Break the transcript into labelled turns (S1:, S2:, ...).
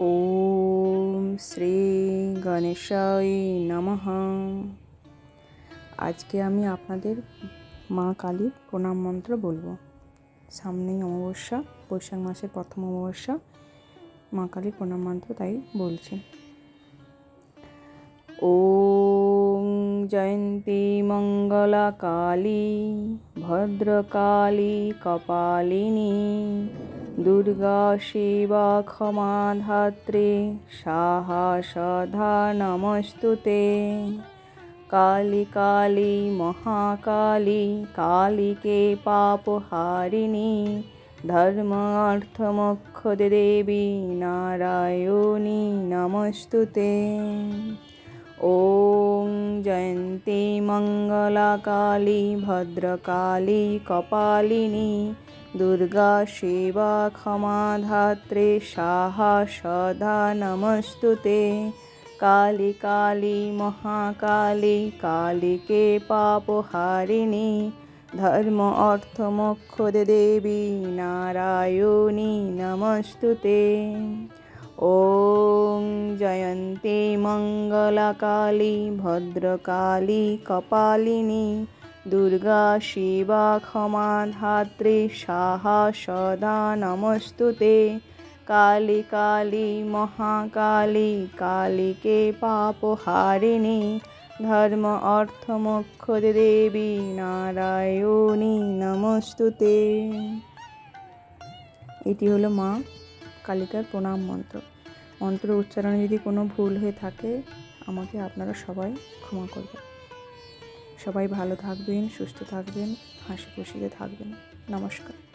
S1: ওম শ্রী গণেশায় নমঃ। আজকে আমি আপনাদের মা কালীর প্রণাম মন্ত্র বলব। সামনেই অমাবস্যা, বৈশাখ মাসের প্রথম অমাবস্যা, মা কালীর প্রণাম মন্ত্র তাই বলছি। ওম জয়ন্তী মঙ্গলা কালী ভদ্রকালী, কপালিনী দুর্গা শিবা ক্ষমা ধাত্রে সাহা সধা নমস্তুতে কালী কালী মহাকালী কালীকে পাপহারিণী ধর্ম অর্থ মোক্ষ দেবী নারায়ণী নমস্তুতে ॐ जयन्ती मङ्गलाकाली भद्रकाली कपालिनी दुर्गा शिवा क्षमा धात्रे साहा सदा नमस्तु ते काली काली महाकाली कालिके पापहारिणी धर्म अर्थ मोक्ष देवी नारायणी नमस्तु ते ॐ जयन्ती मङ्गलकाली भद्रकाली দুর্গা শিবা ক্ষমা ধাত্রী সাহা সদা নমস্তুতে কালী কালী মহাকালী, কালীকে পাপহারিণী ধর্ম অর্থ মোক্ষ দেবী, নারায়ণী নমস্তুতে। এটি হলো মা কালিকার প্রণাম মন্ত্র। মন্ত্র উচ্চারণে যদি কোনো ভুল হয়ে থাকে, আমাকে আপনারা সবাই ক্ষমা করবেন। সবাই ভালো থাকবেন সুস্থ থাকবেন হাসি খুশিতে থাকবেন। নমস্কার।